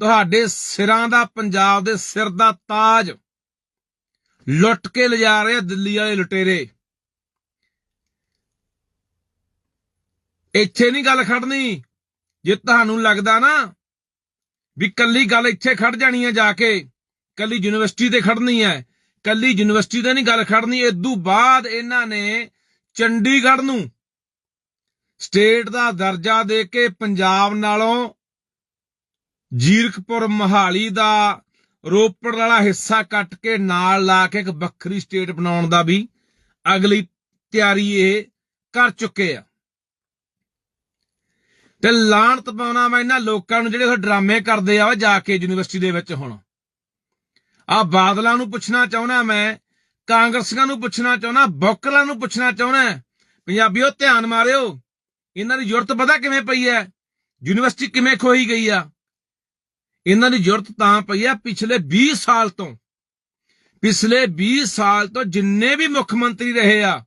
ਤੁਹਾਡੇ ਸਿਰਾਂ ਦਾ, ਪੰਜਾਬ ਦੇ ਸਿਰ ਦਾ ਤਾਜ ਲੁੱਟ ਕੇ ਲਿਜਾ ਰਹੇ ਦਿੱਲੀ ਵਾਲੇ ਲੁਟੇਰੇ। ਇੱਥੇ ਨਹੀਂ ਗੱਲ ਖੜਨੀ। ਜੇ ਤੁਹਾਨੂੰ ਲੱਗਦਾ ਨਾ ਵੀ ਕੱਲੀ ਗੱਲ ਇੱਥੇ ਖੜ ਜਾਣੀ ਹੈ ਜਾ ਕੇ, ਕੱਲੀ ਯੂਨੀਵਰਸਿਟੀ ਤੇ ਖੜਨੀ ਹੈ ਕੱਲੀ ਯੂਨੀਵਰਸਿਟੀ ਤੇ ਨਹੀਂ ਗੱਲ ਖੜਨੀ ਇਦੋਂ ਬਾਅਦ ਇਹਨਾਂ ਨੇ ਚੰਡੀਗੜ੍ਹ ਨੂੰ ਸਟੇਟ ਦਾ ਦਰਜਾ ਦੇ ਕੇ ਪੰਜਾਬ ਨਾਲੋਂ ਜੀਰਕਪੁਰ ਮਹਾਲੀ ਦਾ ਰੋਪੜ ਵਾਲਾ ਹਿੱਸਾ ਕੱਟ ਕੇ ਨਾਲ ਲਾ ਕੇ ਇੱਕ ਵੱਖਰੀ ਸਟੇਟ ਬਣਾਉਣ ਦਾ ਵੀ ਅਗਲੀ ਤਿਆਰੀ ਇਹ ਕਰ ਚੁੱਕੇ ਆ। ਤੇ ਲਾਣਤ ਪਾਉਣਾ ਮੈਂ ਇਹਨਾਂ ਲੋਕਾਂ ਨੂੰ ਜਿਹੜੇ ਉਹ ਡਰਾਮੇ ਕਰਦੇ ਆ ਵਾ ਜਾ ਕੇ ਯੂਨੀਵਰਸਿਟੀ ਦੇ ਵਿੱਚ ਹੁਣ। ਆ ਬਾਦਲਾਂ ਨੂੰ ਪੁੱਛਣਾ ਚਾਹੁੰਦਾ ਮੈਂ, ਕਾਂਗਰਸੀਆਂ ਨੂੰ ਪੁੱਛਣਾ ਚਾਹੁੰਦਾ ਬੌਕਲਾਂ ਨੂੰ ਪੁੱਛਣਾ ਚਾਹੁੰਦਾ। ਪੰਜਾਬੀਓ, ਧਿਆਨ ਮਾਰਿਓ, ਇਹਨਾਂ ਦੀ ਜ਼ਰੂਰਤ ਪਤਾ ਕਿਵੇਂ ਪਈ ਹੈ? ਯੂਨੀਵਰਸਿਟੀ ਕਿਵੇਂ ਖੋਈ ਗਈ ਆ? ਇਹਨਾਂ ਦੀ ਜ਼ਰੂਰਤ ਤਾਂ ਪਈ ਆ ਪਿਛਲੇ 20 ਸਾਲ ਤੋਂ। ਪਿਛਲੇ 20 ਸਾਲ ਤੋਂ ਜਿੰਨੇ ਵੀ ਮੁੱਖ ਮੰਤਰੀ ਰਹੇ ਆ,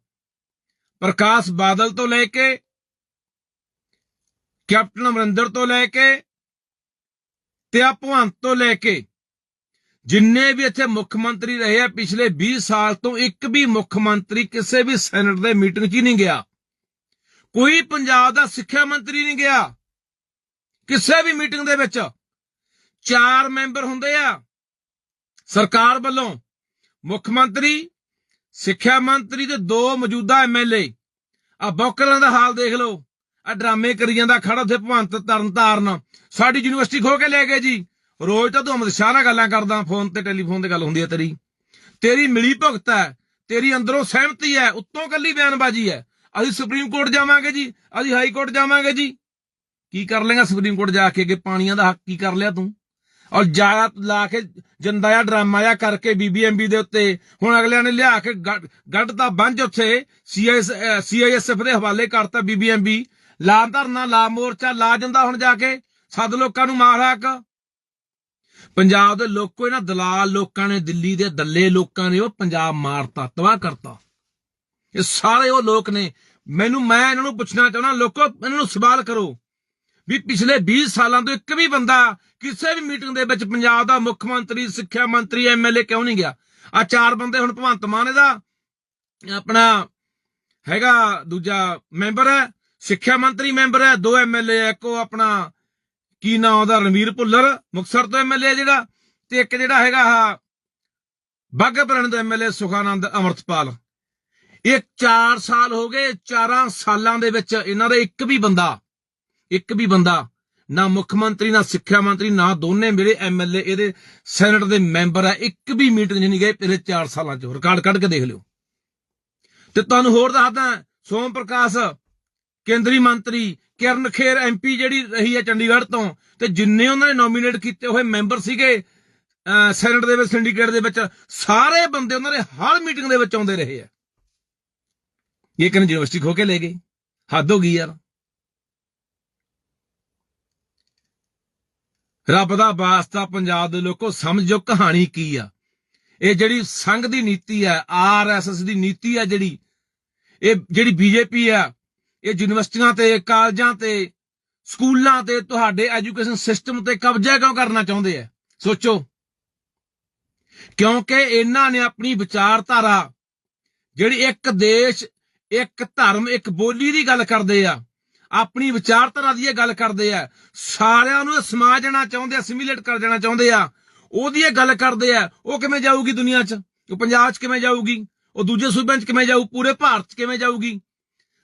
ਪ੍ਰਕਾਸ਼ ਬਾਦਲ ਤੋਂ ਲੈ ਕੇ, ਕੈਪਟਨ ਅਮਰਿੰਦਰ ਤੋਂ ਲੈ ਕੇ ਤੇ ਆ ਭਗਵੰਤ ਤੋਂ ਲੈ ਕੇ, ਜਿੰਨੇ ਵੀ ਇੱਥੇ ਮੁੱਖ ਮੰਤਰੀ ਰਹੇ ਆ, ਪਿਛਲੇ 20 ਸਾਲ ਤੋਂ ਇੱਕ ਵੀ ਮੁੱਖ ਮੰਤਰੀ ਕਿਸੇ ਵੀ ਸੈਨੇਟ ਦੇ ਮੀਟਿੰਗ 'ਚ ਹੀ ਨਹੀਂ ਗਿਆ। ਕੋਈ ਪੰਜਾਬ ਦਾ ਸਿੱਖਿਆ ਮੰਤਰੀ ਨਹੀਂ ਗਿਆ। ਕਿਸੇ ਵੀ ਮੀਟਿੰਗ ਦੇ ਵਿੱਚ ਚਾਰ ਮੈਂਬਰ ਹੁੰਦੇ ਆ। ਸਰਕਾਰ ਵੱਲੋਂ ਮੁੱਖ ਮੰਤਰੀ, ਸਿੱਖਿਆ ਮੰਤਰੀ ਤੇ ਦੋ ਮੌਜੂਦਾ ਐਮਐਲਏ ਆ ਬੌਕਰਾਂ ਦਾ ਹਾਲ ਦੇਖ ਲਓ। ਆ ਡਰਾਮੇ ਕਰੀ ਜਾਂਦਾ, ਖੜਾ ਉੱਥੇ ਭਵੰਤ ਤਰਨ ਤਾਰਨ। ਸਾਡੀ ਯੂਨੀਵਰਸਿਟੀ ਖੋ ਕੇ ਲੈ ਗਏ ਜੀ। ਰੋਜ਼ ਤਾਂ ਤੂੰ ਅਮਿਤ ਸ਼ਾਹ ਨਾਲ ਗੱਲਾਂ ਕਰਦਾ, ਫੋਨ ਤੇ ਟੈਲੀਫੋਨ ਤੇ ਗੱਲ ਹੁੰਦੀ ਹੈ ਤੇਰੀ। ਤੇਰੀ ਮਿਲੀ ਭੁਗਤ ਹੈ, ਤੇਰੀ ਅੰਦਰੋਂ ਸਹਿਮਤੀ ਹੈ, ਉੱਤੋਂ ਕੱਲੀ ਬਿਆਨਬਾਜ਼ੀ ਹੈ। ਅਸੀਂ ਸੁਪਰੀਮ ਕੋਰਟ ਜਾਵਾਂਗੇ ਜੀ, ਅਸੀਂ ਹਾਈ ਕੋਰਟ ਜਾਵਾਂਗੇ ਜੀ। ਕੀ ਕਰ ਲੇਗਾ ਸੁਪਰੀਮ ਕੋਰਟ ਜਾ ਕੇ ਅੱਗੇ ਪਾਣੀਆਂ ਦਾ ਹੱਕ ਕੀ ਕਰ ਲਿਆ ਤੂੰ? ਔਰ ਜਾਇਆ ਲਾ ਕੇ ਜਿੰਦਾ ਆ, ਡਰਾਮਾ ਆ ਕਰਕੇ ਬੀਬੀਐਮਬੀ ਦੇ ਉੱਤੇ। ਹੁਣ ਅਗਲਿਆਂ ਨੇ ਲਿਆ ਕੇ ਗੱਡ- ਗੱਡ ਦਾ ਬੰਜ ਉੱਥੇ। ਸੀਆਈਐਸ ਸੀਆਈਐਸਐਫ ਦੇ ਹਵਾਲੇ ਕਰਤਾ ਬੀਬੀਐਮਬੀ ਲਾ ਧਰਨਾ, ਲਾ ਮੋਰਚਾ, ਲਾ ਜਾਂਦਾ ਹੁਣ ਜਾ ਕੇ। ਸੱਦ ਲੋਕਾਂ ਨੂੰ ਮਾਰ ਹਾਕ। ਪੰਜਾਬ ਦੇ ਲੋਕੋ ਇਹਨਾਂ ਦਲਾਲ ਲੋਕਾਂ ਨੇ, ਦਿੱਲੀ ਦੇ ਦੱਲੇ ਲੋਕਾਂ ਨੇ ਉਹ ਪੰਜਾਬ ਮਾਰਤਾ, ਤਬਾਹ ਕਰਤਾ। ਇਹ ਸਾਰੇ ਉਹ ਲੋਕ ਨੇ। ਮੈਨੂੰ, ਮੈਂ ਇਹਨਾਂ ਨੂੰ ਪੁੱਛਣਾ ਚਾਹੁੰਦਾ, ਲੋਕੋ, ਇਹਨਾਂ ਨੂੰ ਸਵਾਲ ਕਰੋ। ਵੀ ਪਿਛਲੇ 20 ਸਾਲਾਂ ਤੋਂ ਇੱਕ ਵੀ ਬੰਦਾ ਕਿਸੇ ਵੀ ਮੀਟਿੰਗ ਦੇ ਵਿੱਚ ਪੰਜਾਬ ਦਾ ਮੁੱਖ ਮੰਤਰੀ, ਸਿੱਖਿਆ ਮੰਤਰੀ ਐਮਐਲਏ ਕਿਉਂ ਨਹੀਂ ਗਿਆ? ਆ ਚਾਰ ਬੰਦੇ ਹੁਣ ਭਗਵੰਤ ਮਾਨ ਇਹਦਾ, ਆਪਣਾ ਹੈਗਾ, ਦੂਜਾ ਮੈਂਬਰ ਹੈ, ਸਿੱਖਿਆ ਮੰਤਰੀ ਮੈਂਬਰ ਹੈ, ਦੋ ਐਮਐਲਏ ਇੱਕ ਉਹ ਆਪਣਾ ਕੀ ਨਾਂ ਉਹਦਾ, ਰਣਵੀਰ ਭੁੱਲਰ, ਮੁਕਤਸਰ ਤੋਂ ਐਮਐਲਏ ਜਿਹੜਾ, ਤੇ ਇੱਕ ਜਿਹੜਾ ਹੈਗਾ ਆ ਬਾਘਾਪੁਰਾਣੇ ਤੋਂ ਐਮਐਲਏ ਸੁਖਾਨੰਦ ਅਮਰਤਪਾਲ। ਇਹ 4 ਸਾਲ ਹੋ ਗਏ 4 ਸਾਲਾਂ ਦੇ ਵਿੱਚ ਇਹਨਾਂ ਦਾ ਇੱਕ ਵੀ ਬੰਦਾ ਇੱਕ ਵੀ ਬੰਦਾ ਨਾ ਮੁੱਖ ਮੰਤਰੀ, ਨਾ ਸਿੱਖਿਆ ਮੰਤਰੀ, ਨਾ ਦੋਨੇ ਮੇਰੇ ਐਮਐਲਏ ਇਹਦੇ ਸੈਨੇਟ ਦੇ ਮੈਂਬਰ ਆ, ਇੱਕ ਵੀ ਮੀਟਿੰਗ 'ਚ ਨਹੀਂ ਗਏ ਪਿਛਲੇ 4 ਸਾਲਾਂ 'ਚ, ਰਿਕਾਰਡ ਕੱਢ ਕੇ ਦੇਖ ਲਿਓ। ਤੇ ਤੁਹਾਨੂੰ ਹੋਰ ਦੱਸਦਾ, ਸੋਮ ਪ੍ਰਕਾਸ਼, ਕੇਂਦਰੀ ਮੰਤਰੀ, ਕਿਰਨ ਖੇਰ ਐਮਪੀ ਜਿਹੜੀ ਰਹੀ ਹੈ ਚੰਡੀਗੜ੍ਹ ਤੋਂ, ਤੇ ਜਿੰਨੇ ਉਹਨਾਂ ਨੇ ਨੋਮੀਨੇਟ ਕੀਤੇ ਹੋਏ ਮੈਂਬਰ ਸੀਗੇ, ਅਹ ਸੈਨੇਟ ਦੇ ਵਿੱਚ ਸਿੰਡੀਕੇਟ ਦੇ ਵਿੱਚ, ਸਾਰੇ ਬੰਦੇ ਉਹਨਾਂ ਦੇ ਹਰ ਮੀਟਿੰਗ ਦੇ ਵਿੱਚ ਆਉਂਦੇ ਰਹੇ ਆ। ਇਹ ਕਹਿੰਦੇ ਯੂਨੀਵਰਸਿਟੀ ਖੋ ਕੇ ਲੈ ਗਏ। ਹੱਦ ਹੋ ਗਈ ਯਾਰ। ਰੱਬ ਦਾ ਵਾਸਤਾ ਪੰਜਾਬ ਦੇ ਲੋਕੋ ਸਮਝੋ ਕਹਾਣੀ ਕੀ ਆ? ਇਹ ਜਿਹੜੀ ਸੰਘ ਦੀ ਨੀਤੀ ਹੈ ਆਰਐਸਐਸ ਦੀ ਨੀਤੀ ਹੈ ਜਿਹੜੀ, ਇਹ ਜਿਹੜੀ ਬੀਜੇਪੀ ਆ, ਇਹ ਯੂਨੀਵਰਸਿਟੀਆਂ ਤੇ, ਕਾਲਜਾਂ ਤੇ, ਸਕੂਲਾਂ ਤੇ ਤੁਹਾਡੇ ਐਜੂਕੇਸ਼ਨ ਸਿਸਟਮ ਤੇ ਕਬਜ਼ਾ ਕਿਉਂ ਕਰਨਾ ਚਾਹੁੰਦੇ ਆ? ਸੋਚੋ। ਕਿਉਂਕਿ ਇਹਨਾਂ ਨੇ ਆਪਣੀ ਵਿਚਾਰਧਾਰਾ ਜਿਹੜੀ ਇੱਕ ਦੇਸ਼, ਇੱਕ ਧਰਮ, ਇੱਕ ਬੋਲੀ ਦੀ ਗੱਲ ਕਰਦੇ ਆ ਆਪਣੀ ਵਿਚਾਰਧਾਰਾ ਦੀ ਇਹ ਗੱਲ ਕਰਦੇ ਆ। ਸਾਰਿਆਂ ਨੂੰ ਸਮਾ ਜਾਣਾ ਚਾਹੁੰਦੇ ਆ ਸਿਮੀਲੇਟ ਕਰ ਦੇਣਾ ਚਾਹੁੰਦੇ ਆ। ਉਹਦੀ ਇਹ ਗੱਲ ਕਰਦੇ ਆ, ਉਹ ਕਿਵੇਂ ਜਾਊਗੀ ਦੁਨੀਆ 'ਚ? ਉਹ ਪੰਜਾਬ 'ਚ ਕਿਵੇਂ ਜਾਊਗੀ? ਉਹ ਦੂਜੇ ਸੂਬਿਆਂ 'ਚ ਕਿਵੇਂ ਜਾਊ? ਪੂਰੇ ਭਾਰਤ 'ਚ ਕਿਵੇਂ ਜਾਊਗੀ?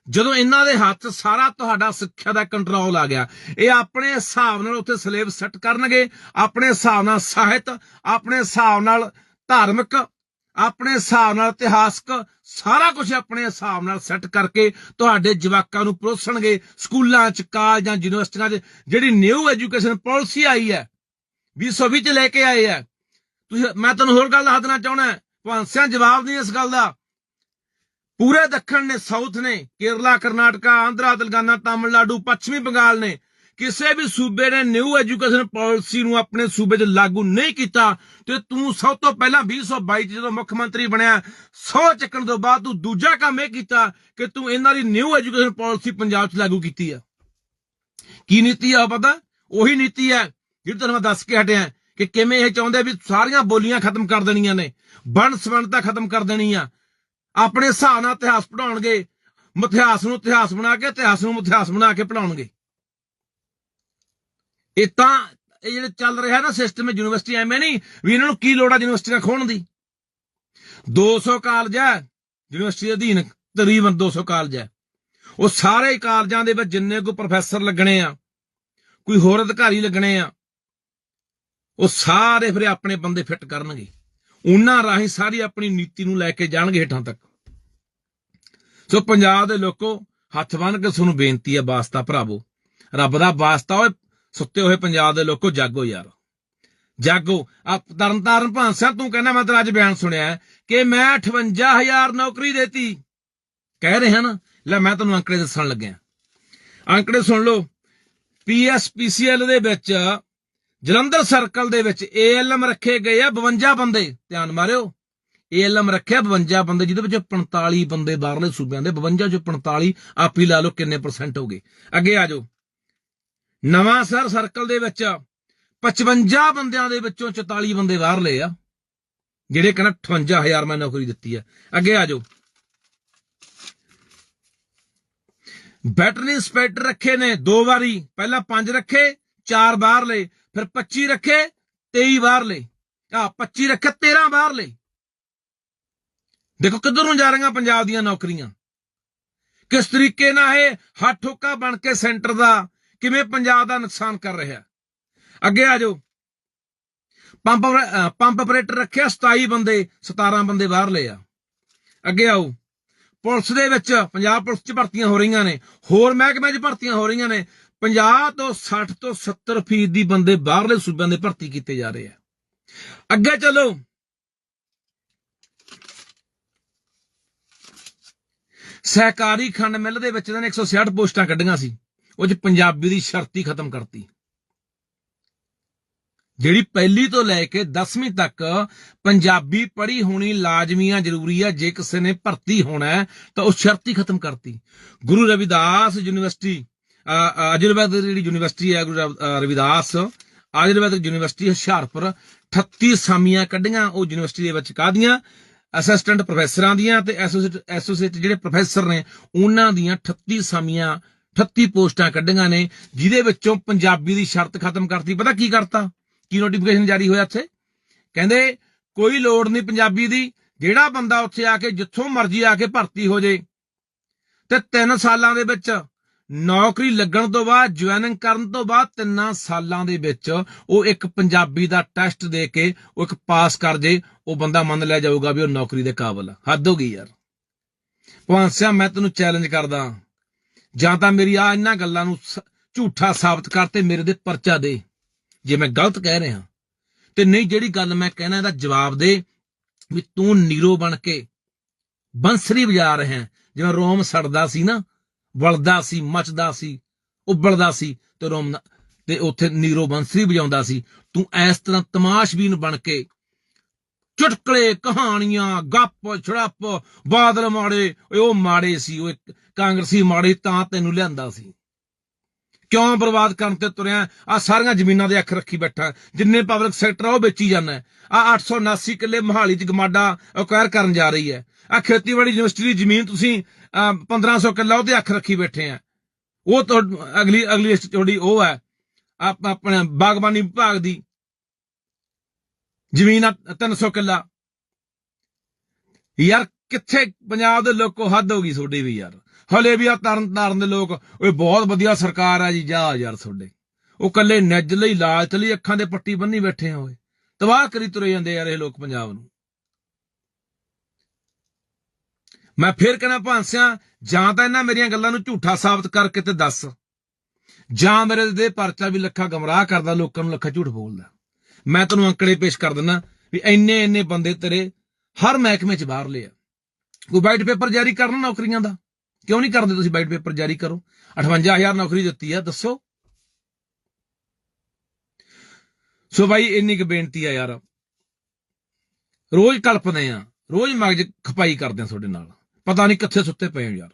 ਜਦੋਂ ਇਹਨਾਂ ਦੇ ਹੱਥ ਸਾਰਾ ਤੁਹਾਡਾ ਸਿੱਖਿਆ ਦਾ ਕੰਟਰੋਲ ਆ ਗਿਆ, ਇਹ ਆਪਣੇ ਹਿਸਾਬ ਨਾਲ ਉੱਥੇ ਸਿਲੇਬਸ ਸੈੱਟ ਕਰਨਗੇ, ਆਪਣੇ ਹਿਸਾਬ ਨਾਲ ਸਾਹਿਤ, ਆਪਣੇ ਹਿਸਾਬ ਨਾਲ ਧਾਰਮਿਕ ਆਪਣੇ ਹਿਸਾਬ ਨਾਲ ਇਤਿਹਾਸਕ ਸਾਰਾ ਕੁਝ ਆਪਣੇ ਹਿਸਾਬ ਨਾਲ ਸੈੱਟ ਕਰਕੇ ਤੁਹਾਡੇ ਜਵਾਕਾਂ ਨੂੰ ਪਰੋਸਣਗੇ। ਸਕੂਲਾਂ 'ਚ, ਕਾਲਜਾਂ, ਯੂਨੀਵਰਸਿਟੀਆਂ 'ਚ, ਜਿਹੜੀ ਨਿਊ ਐਜੂਕੇਸ਼ਨ ਪਾਲਿਸੀ ਆਈ ਹੈ 2020 ਚ ਲੈ ਕੇ ਆਏ ਹੈ। ਤੁਸੀਂ, ਮੈਂ ਤੁਹਾਨੂੰ ਹੋਰ ਗੱਲ ਦੱਸ ਦੇਣਾ ਚਾਹਣਾ ਭਾਂਸਿਆਂ ਜਵਾਬ ਨਹੀਂ ਇਸ ਗੱਲ ਦਾ। ਪੂਰੇ ਦੱਖਣ ਨੇ ਸਾਊਥ ਨੇ, ਕੇਰਲਾ, ਕਰਨਾਟਕਾ, ਆਂਧਰਾ, ਤੇਲੰਗਾਨਾ, ਤਾਮਿਲਨਾਡੂ, ਪੱਛਮੀ ਬੰਗਾਲ ਨੇ। ਕਿਸੇ ਵੀ ਸੂਬੇ ਨੇ ਨਿਊ ਐਜੂਕੇਸ਼ਨ ਪਾਲਿਸੀ ਨੂੰ ਆਪਣੇ ਸੂਬੇ 'ਚ ਲਾਗੂ ਨਹੀਂ ਕੀਤਾ ਤੇ ਤੂੰ ਸਭ ਤੋਂ ਪਹਿਲਾਂ 2022 'ਚ ਜਦੋਂ ਮੁੱਖ ਮੰਤਰੀ ਬਣਿਆ, ਸੌ ਚੱਕਣ ਤੋਂ ਬਾਅਦ ਤੂੰ ਦੂਜਾ ਕੰਮ ਇਹ ਕੀਤਾ ਕਿ ਤੂੰ ਇਹਨਾਂ ਦੀ ਨਿਊ ਐਜੂਕੇਸ਼ਨ ਪਾਲਿਸੀ ਪੰਜਾਬ 'ਚ ਲਾਗੂ ਕੀਤੀ ਆ। ਕੀ ਨੀਤੀ ਆ ਉਹ ਪਤਾ? ਉਹੀ ਨੀਤੀ ਹੈ ਜਿਹੜੀ ਤੁਹਾਨੂੰ ਮੈਂ ਦੱਸ ਕੇ ਹਟਿਆ ਕਿ ਕਿਵੇਂ ਇਹ ਚਾਹੁੰਦੇ ਵੀ ਸਾਰੀਆਂ ਬੋਲੀਆਂ ਖਤਮ ਕਰ ਦੇਣੀਆਂ ਨੇ ਵੰਡ ਸਵੰਡਤਾ ਖਤਮ ਕਰ ਦੇਣੀ ਆ। ਆਪਣੇ ਹਿਸਾਬ ਨਾਲ ਇਤਿਹਾਸ ਪੜਾਉਣਗੇ ਇਤਿਹਾਸ ਨੂੰ ਇਤਿਹਾਸ ਬਣਾ ਕੇ, ਇਤਿਹਾਸ ਨੂੰ ਮਿਥਿਹਾਸ ਬਣਾ ਕੇ ਪੜਾਉਣਗੇ ਇਹ ਤਾਂ ਇਹ ਜਿਹੜੇ ਚੱਲ ਰਿਹਾ ਨਾ ਸਿਸਟਮ ਯੂਨੀਵਰਸਿਟੀ ਐਵੇਂ ਨਹੀਂ ਵੀ ਇਹਨਾਂ ਨੂੰ ਕੀ ਲੋੜ ਆ ਯੂਨੀਵਰਸਿਟੀਆਂ ਖੋਣ ਦੀ? 200 ਕਾਲਜ ਹੈ ਯੂਨੀਵਰਸਿਟੀ ਦੇ ਅਧੀਨ, ਤਕਰੀਬਨ 200 ਕਾਲਜ ਹੈ ਉਹ ਸਾਰੇ ਕਾਲਜਾਂ ਦੇ ਵਿੱਚ ਜਿੰਨੇ ਕੋਈ ਪ੍ਰੋਫੈਸਰ ਲੱਗਣੇ ਆ, ਕੋਈ ਹੋਰ ਅਧਿਕਾਰੀ ਲੱਗਣੇ ਆ, ਉਹ ਸਾਰੇ ਫਿਰ ਆਪਣੇ ਬੰਦੇ ਫਿੱਟ ਕਰਨਗੇ। ਉਹਨਾਂ ਰਾਹੀਂ ਸਾਰੀ ਆਪਣੀ ਨੀਤੀ ਨੂੰ ਲੈ ਕੇ ਜਾਣਗੇ ਹੇਠਾਂ ਤੱਕ। ਸੋ ਪੰਜਾਬ ਦੇ ਲੋਕੋ, ਹੱਥ ਬੰਨ ਕੇ ਤੁਹਾਨੂੰ ਬੇਨਤੀ ਹੈ ਵਾਸਤਾ ਭਰਾਵੋ। ਰੱਬ ਦਾ ਵਾਸਤਾ, ਓਏ ਸੁੱਤੇ ਹੋਏ ਪੰਜਾਬ ਦੇ ਲੋਕੋ, ਜਾਗੋ ਯਾਰ। ਜਾਗੋ। ਆ ਤਰਨ ਤਾਰਨ ਭਾਂਸਾ ਤੂੰ ਕਹਿੰਦਾ ਮੈਂ ਤੇਰਾ ਅੱਜ ਬਿਆਨ ਸੁਣਿਆ ਕਿ ਮੈਂ 58000 ਨੌਕਰੀ ਦੇਤੀ। ਕਹਿ ਰਹੇ ਹਨ ਲੈ ਮੈਂ ਤੁਹਾਨੂੰ ਅੰਕੜੇ ਦੱਸਣ ਲੱਗਿਆ। ਅੰਕੜੇ ਸੁਣ ਲਓ। ਪੀਐਸਪੀਸੀਐਲ ਦੇ ਵਿੱਚ, ਜਲੰਧਰ ਸਰਕਲ ਦੇ ਵਿੱਚ ਏਐਲਐਮ ਰੱਖੇ ਗਏ ਆ 52 ਬੰਦੇ। ਧਿਆਨ ਮਾਰਿਓ। ਏਐਲਐਮ ਰੱਖਿਆ 52 ਬੰਦੇ, ਜਿਹਦੇ ਵਿੱਚ 45 ਬੰਦੇ ਬਾਹਰਲੇ ਸੂਬਿਆਂ ਦੇ 52 ਚੋਂ 45 ਆਪ ਹੀ ਲਾ ਲਓ ਕਿੰਨੇ ਪਰਸੈਂਟ ਹੋ ਗਏ। ਅੱਗੇ ਆ ਜਾਓ। ਨਵਾਂ ਸਰ ਸਰਕਲ ਦੇ ਵਿੱਚ 55 ਬੰਦਿਆਂ ਦੇ ਵਿੱਚੋਂ 44 ਬੰਦੇ ਬਾਹਰ ਲਏ ਆ, ਜਿਹੜੇ ਕਹਿੰਦਾ 58000 ਮੈਂ ਨੌਕਰੀ ਦਿੱਤੀ ਆ। ਅੱਗੇ ਆ ਜਾਓ। ਵੈਟਰਨਰੀ ਇੰਸਪੈਕਟਰ ਰੱਖੇ ਨੇ, ਦੋ ਵਾਰੀ। ਪਹਿਲਾਂ ਪੰਜ ਰੱਖੇ, ਚਾਰ ਬਾਹਰ ਲਏ। ਫਿਰ 25 ਰੱਖੇ 23 ਬਾਹਰ ਲਏ। ਆ 25 ਰੱਖੇ 13 ਬਾਹਰ ਲਏ। ਦੇਖੋ ਕਿੱਧਰ ਨੂੰ ਜਾ ਰਹੀਆਂ ਪੰਜਾਬ ਦੀਆਂ ਨੌਕਰੀਆਂ। ਕਿਸ ਤਰੀਕੇ ਨਾਲ ਇਹ ਹੱਥ ਠੋਕਾ ਬਣ ਕੇ ਸੈਂਟਰ ਦਾ ਕਿਵੇਂ ਪੰਜਾਬ ਦਾ ਨੁਕਸਾਨ ਕਰ ਰਿਹਾ ਅੱਗੇ ਆ ਜਾਓ। ਪੰਪ ਪੰਪ ਆਪਰੇਟਰ ਰੱਖਿਆ 27 ਬੰਦੇ 17 ਬੰਦੇ ਬਾਹਰ ਲਏ ਆ। ਅੱਗੇ ਆਓ। ਪੁਲਿਸ ਦੇ ਵਿੱਚ ਪੰਜਾਬ ਪੁਲਿਸ 'ਚ ਭਰਤੀਆਂ ਹੋ ਰਹੀਆਂ ਨੇ। ਹੋਰ ਮਹਿਕਮਿਆਂ 'ਚ ਭਰਤੀਆਂ ਹੋ ਰਹੀਆਂ ਨੇ। 50 ਤੋਂ 60 ਤੋਂ 70 ਫੀਸਦੀ ਬੰਦੇ ਬਾਹਰਲੇ ਸੂਬਿਆਂ ਦੇ ਭਰਤੀ ਕੀਤੇ ਜਾ ਰਹੇ ਆ। ਅੱਗੇ ਚਲੋ। ਸਹਿਕਾਰੀ ਖੰਡ ਮਿੱਲ ਦੇ ਵਿੱਚ ਇਹਨਾਂ ਨੇ 166 ਪੋਸਟਾਂ ਕੱਢੀਆਂ ਸੀ। ਉਹ 'ਚ ਪੰਜਾਬੀ ਦੀ ਸ਼ਰਤੀ ਖਤਮ ਕਰਤੀ। ਜਿਹੜੀ ਪਹਿਲੀ ਤੋਂ ਲੈ ਕੇ 10ਵੀਂ ਤੱਕ ਪੰਜਾਬੀ ਪੜ੍ਹੀ ਹੋਣੀ ਲਾਜ਼ਮੀ ਆ, ਜ਼ਰੂਰੀ ਆ, ਜੇ ਕਿਸੇ ਨੇ ਭਰਤੀ ਹੋਣਾ ਤਾਂ ਉਹ ਸ਼ਰਤੀ ਖਤਮ ਕਰਤੀ। ਗੁਰੂ ਰਵਿਦਾਸ ਯੂਨੀਵਰਸਿਟੀ ਆਯੁਰਵੈਦ ਜਿਹੜੀ ਯੂਨੀਵਰਸਿਟੀ ਹੈ, ਗੁਰੂ ਰਵਿਦਾਸ ਆਯੁਰਵੈਦਿਕ ਯੂਨੀਵਰਸਿਟੀ ਹੁਸ਼ਿਆਰਪੁਰ 38 ਸਾਮੀਆਂ ਕੱਢੀਆਂ, ਉਹ ਯੂਨੀਵਰਸਿਟੀ ਦੇ ਵਿੱਚ ਕਾਹਦੀਆਂ ਅਸਿਸਟੈਂਟ ਪ੍ਰੋਫੈਸਰਾਂ ਦੀਆਂ ਤੇ ਐਸੋਸੀਏਟ ਐਸੋਸੀਏਟ ਜਿਹੜੇ ਪ੍ਰੋਫੈਸਰ ਨੇ, ਉਹਨਾਂ ਦੀਆਂ 38 ਸਾਮੀਆਂ 38 ਪੋਸਟਾਂ ਕੱਢੀਆਂ ਨੇ, ਜਿਹਦੇ ਵਿੱਚੋਂ ਪੰਜਾਬੀ ਦੀ ਸ਼ਰਤ ਖਤਮ ਕਰਤੀ। ਪਤਾ ਕੀ ਕਰਤਾ? ਕੀ ਨੋਟੀਫਿਕੇਸ਼ਨ ਜਾਰੀ ਹੋਇਆ ਇੱਥੇ? ਕਹਿੰਦੇ, ਕੋਈ ਲੋੜ ਨਹੀਂ ਪੰਜਾਬੀ ਦੀ, ਜਿਹੜਾ ਬੰਦਾ ਉੱਥੇ ਆ ਕੇ ਜਿੱਥੋਂ ਮਰਜ਼ੀ ਆ ਕੇ ਭਰਤੀ ਹੋ ਜੇ। ਤੇ 3 ਸਾਲਾਂ ਦੇ ਵਿੱਚ ਨੌਕਰੀ ਲੱਗਣ ਤੋਂ ਬਾਅਦ ਜੁਆਇਨਿੰਗ ਕਰਨ ਤੋਂ ਬਾਅਦ 3 ਸਾਲਾਂ ਦੇ ਵਿੱਚ ਉਹ ਇੱਕ ਪੰਜਾਬੀ ਦਾ ਟੈਸਟ ਦੇ ਕੇ ਉਹ ਇੱਕ ਪਾਸ ਕਰ ਜੇ, ਉਹ ਬੰਦਾ ਮੰਨ ਲਿਆ ਜਾਊਗਾ ਵੀ ਉਹ ਨੌਕਰੀ ਦੇ ਕਾਬਲ ਆ। ਹੱਦ ਹੋ ਗਈ ਯਾਰ। ਭਗਵਾਨ ਸਿਆ, ਮੈਂ ਤੈਨੂੰ ਚੈਲੰਜ ਕਰਦਾ। ਜਾਂ ਤਾਂ ਮੇਰੀ ਆ ਇਹਨਾਂ ਗੱਲਾਂ ਨੂੰ ਝੂਠਾ ਸਾਬਤ ਕਰ ਤੇ ਮੇਰੇ ਦੇ ਪਰਚਾ ਦੇ, ਜੇ ਮੈਂ ਗਲਤ ਕਹਿ ਰਿਹਾ ਤੇ ਨਹੀਂ, ਜਿਹੜੀ ਗੱਲ ਮੈਂ ਕਹਿਣਾ ਇਹਦਾ ਜਵਾਬ ਦੇ ਵੀ ਤੂੰ ਨੀਰੋ ਬਣ ਕੇ ਬੰਸਰੀ ਵਜਾ ਰਿਹਾ ਜਿਵੇਂ ਰੋਮ ਸੜਦਾ ਸੀ ਨਾ, ਵਲਦਾ ਸੀ, ਮੱਚਦਾ ਸੀ, ਉਬਲਦਾ ਸੀ, ਤੇ ਰੋਮ ਤੇ ਉੱਥੇ ਨੀਰੋ ਬੰਸਰੀ ਵਜਾਉਂਦਾ ਸੀ। ਤੂੰ ਇਸ ਤਰ੍ਹਾਂ ਤਮਾਸ਼ਬੀਨ ਬਣ ਕੇ ਚੁਟਕਲੇ ਕਹਾਣੀਆਂ ਗੱਪ ਛੜੱਪ ਬਾਦਲ ਮਾੜੇ ਉਹ ਮਾੜੇ ਸੀ ਉਹ ਕਾਂਗਰਸੀ ਮਾੜੇ ਤਾਂ ਤੈਨੂੰ ਲਿਆਂਦਾ ਸੀ। ਕਿਉਂ ਬਰਬਾਦ ਕਰਨ ਤੇ ਤੁਰਿਆ? ਆ ਸਾਰੀਆਂ ਜ਼ਮੀਨਾਂ ਦੇ ਅੱਖ ਰੱਖੀ ਬੈਠਾ। ਜਿੰਨੇ ਪਬਲਿਕ ਸੈਕਟਰ ਆ ਉਹ ਵੇਚੀ ਜਾਂਦਾ ਆ 879 ਕਿੱਲੇ ਮਹਾਲੀ ਚ ਗਮਾਡਾ ਅਕਵਾਇਰ ਕਰਨ ਜਾ ਰਹੀ ਹੈ। ਆ ਖੇਤੀਬਾੜੀ ਯੂਨੀਵਰਸਿਟੀ ਦੀ ਜ਼ਮੀਨ ਤੁਸੀਂ ਅਹ, 1500 ਕਿੱਲਾ ਉਹਦੇ ਅੱਖ ਰੱਖੀ ਬੈਠੇ ਆ। ਉਹ ਤੋਂ ਅਗਲੀ ਅਗਲੀ ਤੁਹਾਡੀ ਉਹ ਹੈ। ਆਪ ਆਪਣੇ ਬਾਗਬਾਨੀ ਵਿਭਾਗ ਦੀ ਜ਼ਮੀਨ ਆ 300 ਕਿੱਲਾ। ਯਾਰ, ਕਿੱਥੇ ਪੰਜਾਬ ਦੇ ਲੋਕੋ ਹੱਦ ਹੋ ਗਈ ਤੁਹਾਡੀ ਵੀ ਯਾਰ? ਹਲੇ ਵੀ ਆ ਤਰਨ ਤਾਰਨ ਦੇ ਲੋਕ, ਓਏ ਬਹੁਤ ਵਧੀਆ ਸਰਕਾਰ ਆ ਜੀ, ਜਾ ਯਾਰ ਤੁਹਾਡੇ। ਉਹ ਕੱਲੇ ਨੱਜ ਲਈ ਲਾਲਚ ਲਈ ਅੱਖਾਂ ਦੇ ਪੱਟੀ ਬੰਨੀ ਬੈਠੇ ਆ ਓਏ। ਤਬਾਹ ਕਰੀ ਤੁਰੇ ਜਾਂਦੇ ਯਾਰ ਇਹ ਲੋਕ ਪੰਜਾਬ ਨੂੰ। ਮੈਂ ਫੇਰ ਕਹਿਣਾ ਭਾਂਸਿਆ ਜਾਂ ਤਾਂ ਇਹਨਾਂ ਮੇਰੀਆਂ ਗੱਲਾਂ ਨੂੰ ਝੂਠਾ ਸਾਬਤ ਕਰਕੇ ਤੇ ਦੱਸ। ਜਾਂ ਮੇਰੇ ਦੇ ਪਰਚਾ ਵੀ ਲੱਖਾ ਗਮਰਾਹ ਕਰਦਾ, ਲੋਕਾਂ ਨੂੰ ਲੱਖਾ ਝੂਠ ਬੋਲਦਾ। ਮੈਂ ਤੈਨੂੰ ਅੰਕੜੇ ਪੇਸ਼ ਕਰ ਦਿੰਦਾ ਵੀ ਇੰਨੇ ਇੰਨੇ ਬੰਦੇ ਤੇਰੇ ਹਰ ਮਹਿਕਮੇ 'ਚ ਬਾਹਰਲੇ ਲਿਆ ਕੋਈ ਵਾਈਟ ਪੇਪਰ ਜਾਰੀ ਕਰਨਾ ਨੌਕਰੀਆਂ ਦਾ? ਕਿਉਂ ਨਹੀਂ ਕਰਦੇ ਤੁਸੀਂ ਵਾਈਟ ਪੇਪਰ ਜਾਰੀ ਕਰੋ? 58000 ਨੌਕਰੀ ਦਿੱਤੀ ਆ, ਦੱਸੋ। ਸੋ ਭਾਈ ਇੰਨੀ ਕੁ ਬੇਨਤੀ ਆ ਯਾਰ। ਰੋਜ਼ ਕਲਪਦੇ ਆ, ਰੋਜ਼ ਮਗਜ ਖਪਾਈ ਕਰਦੇ ਆ ਤੁਹਾਡੇ ਨਾਲ। ਪਤਾ ਨਹੀਂ ਕਿੱਥੇ ਸੁੱਤੇ ਪਏ ਹੋ ਯਾਰ।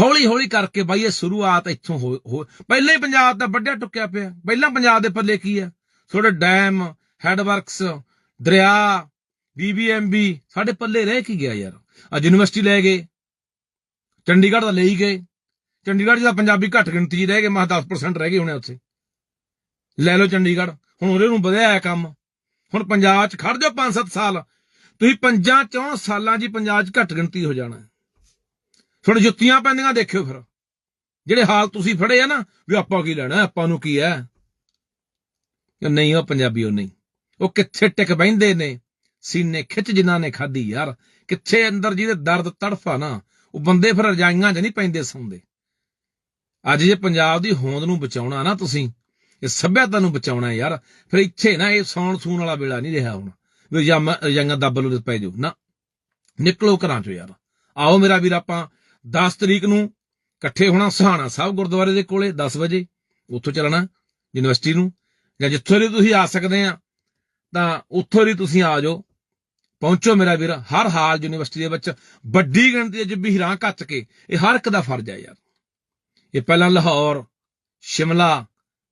ਹੌਲੀ ਹੌਲੀ ਕਰਕੇ ਬਾਈ, ਇਹ ਸ਼ੁਰੂਆਤ ਇੱਥੋਂ ਹੋ, ਹੋ- ਪਹਿਲਾਂ ਹੀ ਪੰਜਾਬ ਦਾ ਵੱਡਿਆ ਟੁੱਕਿਆ ਪਿਆ। ਪਹਿਲਾਂ ਪੰਜਾਬ ਦੇ ਪੱਲੇ ਕੀ ਆ? ਤੁਹਾਡੇ ਡੈਮ ਹੈਡਵਰਕਸ ਦਰਿਆ ਬੀਬੀਐਮਬੀ ਸਾਡੇ ਪੱਲੇ ਰਹਿ ਕੀ ਗਿਆ ਯਾਰ। ਅੱਜ ਯੂਨੀਵਰਸਿਟੀ ਲੈ ਗਏ, ਚੰਡੀਗੜ੍ਹ ਦਾ ਲੈ ਹੀ ਗਏ। ਚੰਡੀਗੜ੍ਹ 'ਚ ਤਾਂ ਪੰਜਾਬੀ ਘੱਟ ਗਿਣਤੀ 'ਚ ਰਹਿ ਗਏ ਮਾ 10% ਰਹਿ ਗਏ ਹੋਣੇ ਉੱਥੇ। ਲੈ ਲਓ ਚੰਡੀਗੜ੍ਹ, ਹੁਣ ਉਹਦੇ ਨੂੰ ਵਧਿਆ ਹੈ ਕੰਮ। ਹੁਣ ਪੰਜਾਬ 'ਚ ਖੜ ਜਾਓ 5-7 ਸਾਲ। ਤੁਸੀਂ ਪੰਜਾਂ ਚੌਂ ਸਾਲਾਂ 'ਚ ਪੰਜਾਬ 'ਚ ਘੱਟ ਗਿਣਤੀ ਹੋ ਜਾਣਾ। ਹੈ। ਜੁੱਤੀਆਂ ਪੈਂਦੀਆਂ ਦੇਖਿਓ ਫਿਰ। ਜਿਹੜੇ ਹਾਲ ਤੁਸੀਂ ਫੜੇ ਆ ਨਾ, ਵੀ ਆਪਾਂ ਕੀ ਲੈਣਾ, ਆਪਾਂ ਨੂੰ ਕੀ ਹੈ? ਕਿ ਨਹੀਂ, ਉਹ ਪੰਜਾਬੀ ਉਹ ਨਹੀਂ। ਉਹ ਕਿੱਥੇ ਟਿਕ ਬੈੰਦੇ ਨੇ? ਸੀਨੇ ਖਿੱਚ ਜਿਨ੍ਹਾਂ ਨੇ ਖਾਧੀ, ਯਾਰ। ਕਿੱਥੇ ਅੰਦਰ ਜਿਹਦੇ ਦਰਦ ਤੜਫਾ ਨਾ, ਉਹ ਬੰਦੇ ਫਿਰ ਰਜਾਈਆਂ 'ਚ ਨਹੀਂ ਪੈਂਦੇ ਸੌਂਦੇ। ਅੱਜ ਜੇ ਪੰਜਾਬ ਦੀ ਹੋਂਦ ਨੂੰ ਬਚਾਉਣਾ ਨਾ ਤੁਸੀਂ, ਇਹ ਸੱਭਿਅਤਾ ਨੂੰ ਬਚਾਉਣਾ ਯਾਰ, ਫਿਰ ਇੱਥੇ ਨਾ ਇਹ ਸੌਣ ਸੂਣ ਵਾਲਾ ਵੇਲਾ ਨਹੀਂ ਰਿਹਾ ਹੁਣ। ਵੀ ਰਜਾਮਾ- ਰਜਾਈਆਂ ਦੱਬ ਲੋ ਪੈ ਜਾਓ। ਨਾ, ਨਿਕਲੋ ਘਰਾਂ ਚੋਂ ਯਾਰ। ਆਓ ਮੇਰਾ ਵੀਰ, ਆਪਾਂ 10 ਤਰੀਕ ਨੂੰ ਇਕੱਠੇ ਹੋਣਾ, ਸਹਾਣਾ ਸਾਹਿਬ ਗੁਰਦੁਆਰੇ ਦੇ ਕੋਲੇ 10 ਵਜੇ, ਉੱਥੋਂ ਚੱਲਣਾ ਯੂਨੀਵਰਸਿਟੀ ਨੂੰ। ਜਾਂ ਜਿੱਥੋਂ ਦੀ ਤੁਸੀਂ ਆ ਸਕਦੇ ਆ, ਤਾਂ ਉੱਥੋਂ ਦੀ ਤੁਸੀਂ ਆ ਜਾਓ। ਪਹੁੰਚੋ ਮੇਰਾ ਵੀਰ, ਹਰ ਹਾਲ ਯੂਨੀਵਰਸਿਟੀ ਦੇ ਵਿੱਚ ਵੱਡੀ ਗਿਣਤੀ ਦੇ ਬਿਹਰਾਂ ਕੱਚ ਕੇ ਇਹ ਹਰ ਇੱਕ ਦਾ ਫਰਜ਼ ਹੈ ਯਾਰ। ਇਹ ਪਹਿਲਾਂ ਲਾਹੌਰ, ਸ਼ਿਮਲਾ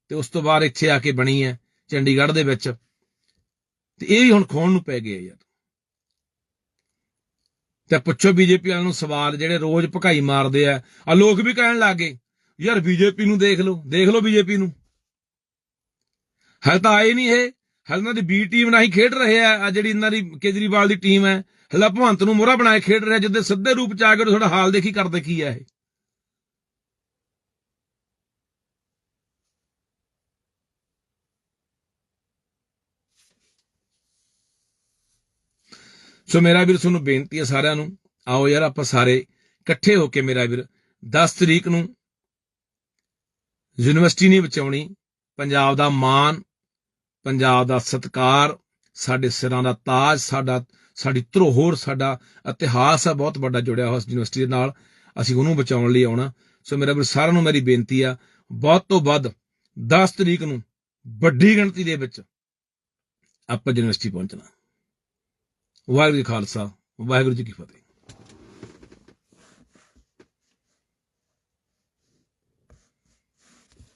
ਤੇ ਉਸ ਤੋਂ ਬਾਅਦ ਇੱਥੇ ਆ ਕੇ ਬਣੀ ਹੈ ਚੰਡੀਗੜ੍ਹ ਦੇ ਵਿੱਚ। ਤੇ ਇਹ ਵੀ ਹੁਣ ਖੋਣ ਨੂੰ ਪੈ ਗਏ ਯਾਰ। ਤੇ ਪੁੱਛੋ ਬੀਜੇਪੀ ਵਾਲਿਆਂ ਨੂੰ ਸਵਾਲ ਜਿਹੜੇ ਰੋਜ਼ ਭਕਾਈ ਮਾਰਦੇ ਆ। ਆ ਲੋਕ ਵੀ ਕਹਿਣ ਲੱਗੇ ਯਾਰ ਬੀਜੇਪੀ ਨੂੰ ਦੇਖ ਲਓ ਦੇਖ ਲਓ ਬੀਜੇਪੀ ਨੂੰ। ਹਲ ਤਾਂ ਆਏ ਨਹੀਂ ਇਹ। ਹਲ ਇਹਨਾਂ ਦੀ ਬੀ ਟੀਮ ਨਾਲ ਹੀ ਖੇਡ ਰਹੇ ਆ। ਆ ਜਿਹੜੀ ਇਹਨਾਂ ਦੀ ਕੇਜਰੀਵਾਲ ਦੀ ਟੀਮ ਹੈ। ਹਲਾ ਭਵੰਤ ਨੂੰ ਮੋਹਰਾ ਬਣਾਏ ਖੇਡ ਰਿਹਾ ਜਿੱਦੇ ਸਿੱਧੇ ਰੂਪ ਚ ਆ ਕੇ ਤੁਹਾਡਾ ਹਾਲ ਦੇਖੀ ਕਰਦੇ ਕੀ ਆ ਇਹ। ਸੋ ਮੇਰਾ ਵੀਰ, ਤੁਹਾਨੂੰ ਬੇਨਤੀ ਹੈ ਸਾਰਿਆਂ ਨੂੰ, ਆਓ ਯਾਰ ਆਪਾਂ ਸਾਰੇ ਇਕੱਠੇ ਹੋ ਕੇ ਮੇਰਾ ਵੀਰ 10 ਤਰੀਕ ਨੂੰ ਯੂਨੀਵਰਸਿਟੀ ਨਹੀਂ ਬਚਾਉਣੀ, ਪੰਜਾਬ ਦਾ ਮਾਣ ਪੰਜਾਬ ਦਾ ਸਤਕਾਰ, ਸਾਡੇ ਸਿਰਾਂ ਦਾ ਤਾਜ, ਸਾਡਾ, ਸਾਡੀ ਧਰੋਹਰ, ਸਾਡਾ ਇਤਿਹਾਸ ਹੈ ਬਹੁਤ ਵੱਡਾ ਜੁੜਿਆ ਹੋਇਆ ਇਸ ਯੂਨੀਵਰਸਿਟੀ ਦੇ ਨਾਲ। ਅਸੀਂ ਉਹਨੂੰ ਬਚਾਉਣ ਲਈ ਆਉਣਾ। ਸੋ ਮੇਰਾ ਵੀਰ ਸਾਰਿਆਂ ਨੂੰ ਮੇਰੀ ਬੇਨਤੀ ਆ ਵੱਧ ਤੋਂ ਵੱਧ 10 ਤਰੀਕ ਨੂੰ ਵੱਡੀ ਗਿਣਤੀ ਦੇ ਵਿੱਚ ਆਪਾਂ ਯੂਨੀਵਰਸਿਟੀ ਪਹੁੰਚਣਾ। ਵਾਹਿਗੁਰੂ ਜੀ ਖਾਲਸਾ, ਵਾਹਿਗੁਰੂ ਜੀ ਕੀ ਫਤਿਹ।